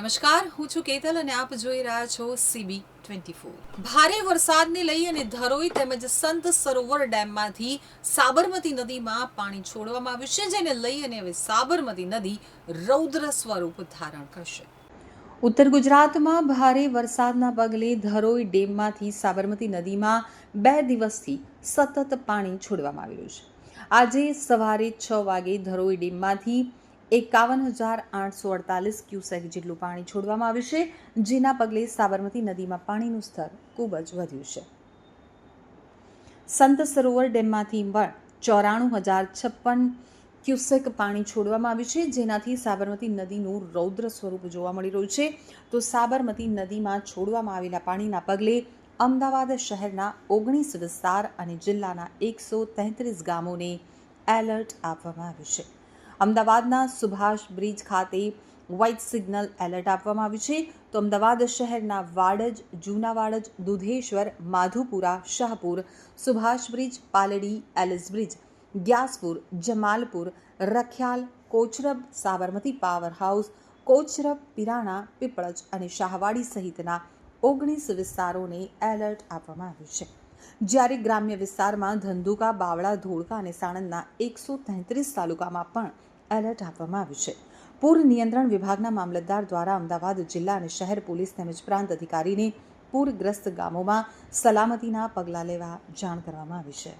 નમસ્કાર, હું છું કેતલ અને આપ જોઈ રહ્યા છો સીબી ટ્વેન્ટી ફોર ભારે વરસાદને લઈ અને ધરોઈ તેમજ સંત સરોવર ડેમમાંથી સાબરમતી નદીમાં પાણી છોડવામાં આવ્યું છે, જેને લઈ અને હવે સાબરમતી નદી રૌદ્ર સ્વરૂપ ધારણ કરશે. ઉત્તર ગુજરાતમાં ભારે વરસાદના પગલે ધરોઈ ડેમમાંથી સાબરમતી નદીમાં બે દિવસથી સતત પાણી છોડવામાં આવી રહ્યું છે. આજે સવારે છ વાગે ધરોઈ ડેમમાંથી એકાવન હજાર આઠસો અડતાલીસ ક્યુસેક જેટલું પાણી છોડવામાં આવ્યું છે, જેના પગલે સાબરમતી નદીમાં પાણીનું સ્તર ખૂબ જ વધ્યું છે. સંત સરોવર ડેમમાંથી પણ ચોરાણું હજાર છપ્પન ક્યુસેક પાણી છોડવામાં આવ્યું છે, જેનાથી સાબરમતી નદીનું રૌદ્ર સ્વરૂપ જોવા મળી રહ્યું છે. તો સાબરમતી નદીમાં છોડવામાં આવેલા પાણીના પગલે અમદાવાદ શહેરના ઓગણીસ વિસ્તાર અને જિલ્લાના એકસો તેત્રીસ ગામોને એલર્ટ આપવામાં આવ્યું છે. અમદાવાદના સુભાષ બ્રિજ ખાતે વ્હાઇટ સિગ્નલ એલર્ટ આપવામાં આવ્યું છે. તો અમદાવાદ શહેરના વાડજ, જૂના Vadaj, Dudheshwar, Madhupura, Shahpur, Subhash bridge, Paldi Ellis bridge, Gyaspur, Jamalpur, Rakhial, Kochrab, Sabarmati power house, Kochrab, Pirana, Piplaj અને શાહવાડી સહિતના ઓગણીસ વિસ્તારોને એલર્ટ આપવામાં આવ્યું છે. જ્યારે ગ્રામ્ય વિસ્તારમાં ધંધુકા, બાવળા, ધોળકા અને સાણંદના એકસો તેત્રીસ તાલુકામાં પણ એલર્ટ આપવામાં આવ્યું છે. પૂર નિયંત્રણ વિભાગના મામલતદાર દ્વારા અમદાવાદ જિલ્લા અને શહેર પોલીસ તેમજ પ્રાંત અધિકારીને પૂરગ્રસ્ત ગામોમાં સલામતીના પગલાં લેવા જાણ કરવામાં આવી છે.